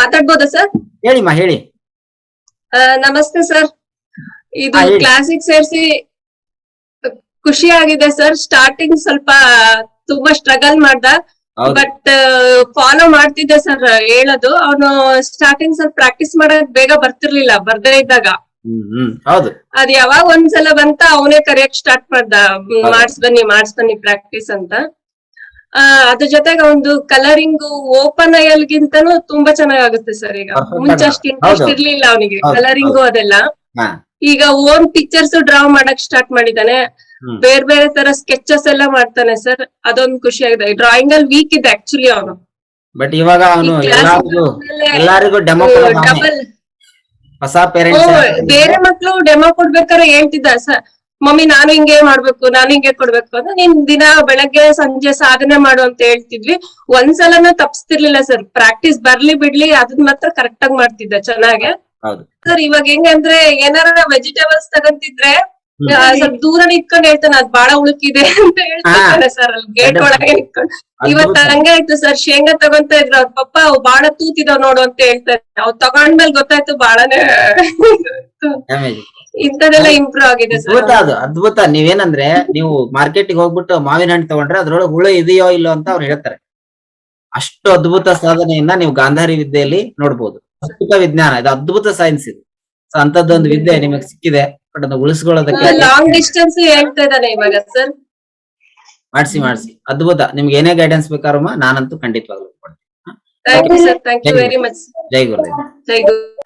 ಮಾತಾಡ್ಬೋದಾ sir ಹೇಳಿಮ್ಮ ಹೇಳಿ. ನಮಸ್ತೆ ಸರ್ ಇದು. ಕ್ಲಾಸಿಗೆ ಸೇರಿಸಿ ಖುಷಿ ಆಗಿದೆ ಸರ್ ಸ್ಟಾರ್ಟಿಂಗ್ ಸ್ವಲ್ಪ ತುಂಬಾ ಸ್ಟ್ರಗಲ್ ಮಾಡ್ದ. ಬಟ್ ಫಾಲೋ ಮಾಡ್ತಿದ್ದೆ ಸರ್ ಹೇಳೋದು. ಅವನು ಸ್ಟಾರ್ಟಿಂಗ್ ಸ್ವಲ್ಪ ಪ್ರಾಕ್ಟೀಸ್ ಮಾಡೋದ್ ಬೇಗ ಬರ್ತಿರ್ಲಿಲ್ಲ ಬರ್ದೇ ಇದ್ದಾಗ. ಅದ್ ಯಾವಾಗ ಒಂದ್ಸಲ ಬಂತ ಅವನೇ ಕರೆಯಕ್ ಸ್ಟಾರ್ಟ್ ಮಾಡ್ದ. ಮಾಡ್ಸ್ ಬನ್ನಿ ಮಾಡ್ಸ್ ಬನ್ನಿ ಪ್ರಾಕ್ಟೀಸ್ ಅಂತ. ಆ, ಅದ್ರ ಜೊತೆಗೆ ಒಂದು ಕಲರಿಂಗ್ ಓಪನ್ ಗಿಂತನೂ ತುಂಬಾ ಚೆನ್ನಾಗುತ್ತೆ ಸರ್ ಈಗ. ಮುಂಚೆ. ಅಷ್ಟು ಇಂಟ್ರೆಸ್ಟ್ ಇರ್ಲಿಲ್ಲ ಅವನಿಗೆ. ಕಲರಿಂಗ್ ಅದೆಲ್ಲ. ಈಗ ಓನ್ ಪಿಕ್ಚರ್ಸ್ ಡ್ರಾ ಮಾಡಕ್ ಸ್ಟಾರ್ಟ್ ಮಾಡಿದಾನೆ. ಬೇರೆ ಬೇರೆ ತರ ಸ್ಕೆಚಸ್ ಎಲ್ಲ ಮಾಡ್ತಾನೆ ಸರ್ ಅದೊಂದು ಖುಷಿ ಆಗಿದೆ. ಡ್ರಾಯಿಂಗ್ ಅಲ್ಲಿ ವೀಕ್ ಇದೆ ಆಕ್ಚುಲಿ ಅವನು. ಬಟ್ ಇವಾಗ ಅವನು ಎಲ್ಲರಿಗೂ ಡೆಮೋ ಡಬಲ್ ಹೊಸ ಪೇರೆಂಟ್ಸ್ ಬೇರೆ ಮಕ್ಕಳು ಡೆಮೋ ಕೊಡ್ಬೇಕಾದ್ರೆ ಹೇಳ್ತಿದ್ದ ಸರ್ ಮಮ್ಮಿ ನಾನು ಹಿಂಗೆ ಮಾಡ್ಬೇಕು ನಾನು ಹಿಂಗೆ ಕೊಡ್ಬೇಕು ಅಂತ ನೀನ್ ದಿನ ಬೆಳಗ್ಗೆ ಸಂಜೆ ಸಾಧನೆ ಮಾಡು ಅಂತ ಹೇಳ್ತಿದ್ವಿ. ಒಂದ್ಸಲನೂ ತಪ್ಸ್ತಿರ್ಲಿಲ್ಲ ಸರ್ ಪ್ರಾಕ್ಟೀಸ್ ಬರ್ಲಿ ಬಿಡ್ಲಿ ಅದನ್ ಮಾತ್ರ ಕರೆಕ್ಟ್ ಆಗಿ ಮಾಡ್ತಿದ್ದ ಚೆನ್ನಾಗೆ. ಸರ್ ಇವಾಗ ಹೆಂಗಂದ್ರೆ ಏನಾರ ವೆಜಿಟೇಬಲ್ಸ್ ತಗಂತಿದ್ರೆ ಸ್ವಲ್ಪ ದೂರ ನಿಂತ್ಕೊಂಡು ಹೇಳ್ತಾನೆ ಅದ್ ಬಾಳ ಉಳುಕಿದೆ ಅಂತ ಹೇಳ್ತಾರೆ ಸರ್ ಅಲ್ಲಿ ಗೇಟ್ ಒಳಗೆ ನಿಂತ್ಕೊಂಡು ಇವತ್ ಅದ್ಭುತ. ಹಂಗೆ ಆಯ್ತು ಸರ್ ಶೇಂಗಾ ತಗೊಂತ ಇದ್ರ ಅವ್ರ ಪಪ್ಪ ಅವ್ ಬಾಳ ತೂತಿದಾವ್ ನೋಡು ಅಂತ ಹೇಳ್ತಾರೆ. ಅವ್ ತಗೊಂಡ್ಮೇಲೆ ಗೊತ್ತಾಯ್ತು ಬಾಳನೇ. ಇಂಥದೆಲ್ಲ ಇಂಪ್ರೂವ್ ಆಗಿದೆ ಅದ್ಭುತ ಅದು ಅದ್ಭುತ. ನೀವೇನಂದ್ರೆ ನೀವು ಮಾರ್ಕೆಟಿಗೆ ಹೋಗ್ಬಿಟ್ಟು ಮಾವಿನ ಹಣ್ಣು ತಗೊಂಡ್ರೆ ಅದ್ರೊಳಗೆ ಹುಳ ಇದೆಯೋ ಇಲ್ಲೋ ಅಂತ ಅವ್ರು ಹೇಳ್ತಾರೆ. ಅಷ್ಟು ಅದ್ಭುತ ಸಾಧನೆಯನ್ನ ನೀವು ಗಾಂಧಾರಿ ವಿದ್ಯೆಯಲ್ಲಿ ನೋಡ್ಬೋದು. ಅದ್ಭುತ ವಿಜ್ಞಾನ ಇದು ಅದ್ಭುತ ಸೈನ್ಸ್ ಇದು. ಅಂತದ್ದೊಂದು ವಿದ್ಯೆ ನಿಮಗೆ ಸಿಕ್ಕಿದೆ ಬಟ್ ಅದನ್ನ ಉಳಿಸ್ಕೊಳ್ಳೋದಕ್ಕೆ ಲಾಂಗ್ ಡಿಸ್ಟೆನ್ಸ್ ಹೇಳ್ತಾ ಇದ್ದಾನೆ ಇವಾಗ ಸರ್ ಮಾಡಿಸಿ ಮಾಡಿಸಿ. ಅದ್ಭುತ. ನಿಮ್ಗೆ ಏನೇ ಗೈಡೆನ್ಸ್ ಬೇಕಾರಮ್ಮ ನಾನಂತೂ ಖಂಡಿತವಾಗ್ಲೂ ಕೊಡ್ತೀನಿ. ಜೈ ಗುರುದೇವ್. ಜೈ ಗುರು.